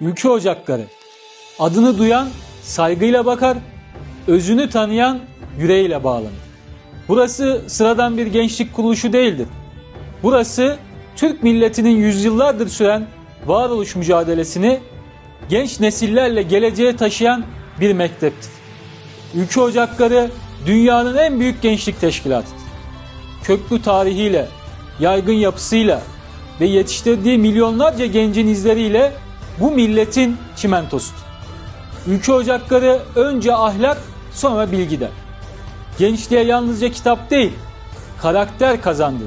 ülke ocakları. Adını duyan saygıyla bakar, özünü tanıyan yüreğiyle bağlanır. Burası sıradan bir gençlik kuruluşu değildir. Burası Türk milletinin yüzyıllardır süren varoluş mücadelesini genç nesillerle geleceğe taşıyan bir mekteptir. Ülke Ocakları dünyanın en büyük gençlik teşkilatıdır. Köklü tarihiyle, yaygın yapısıyla ve yetiştirdiği milyonlarca gencin izleriyle bu milletin çimentosudur. Ülke Ocakları önce ahlak sonra bilgi der. Gençliğe yalnızca kitap değil, karakter kazandı.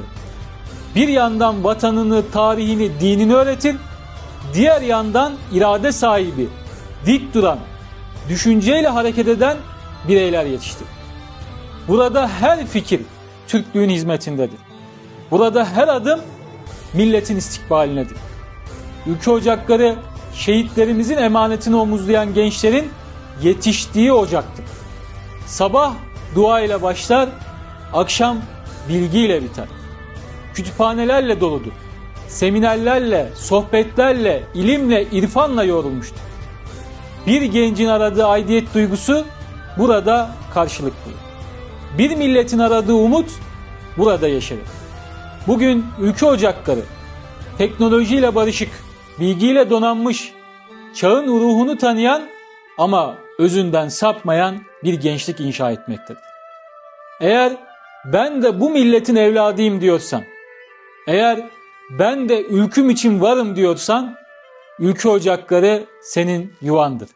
Bir yandan vatanını, tarihini, dinini öğretir, diğer yandan irade sahibi, dik duran, düşünceyle hareket eden bireyler yetiştir. Burada her fikir Türklüğün hizmetindedir. Burada her adım milletin istikbalinedir. Ülke ocakları şehitlerimizin emanetini omuzlayan gençlerin yetiştiği ocaktır. Sabah dua ile başlar, akşam bilgiyle biter. Kütüphanelerle doludur. Seminerlerle, sohbetlerle, ilimle, irfanla yoğrulmuştur. Bir gencin aradığı aidiyet duygusu burada karşılık bulur. Bir milletin aradığı umut burada yeşerir. Bugün ülke ocakları teknolojiyle barışık, bilgiyle donanmış, çağın ruhunu tanıyan ama özünden sapmayan bir gençlik inşa etmektedir. Eğer ben de bu milletin evladıyım diyorsan, eğer ben de ülküm için varım diyorsan, ülke ocakları senin yuvandır.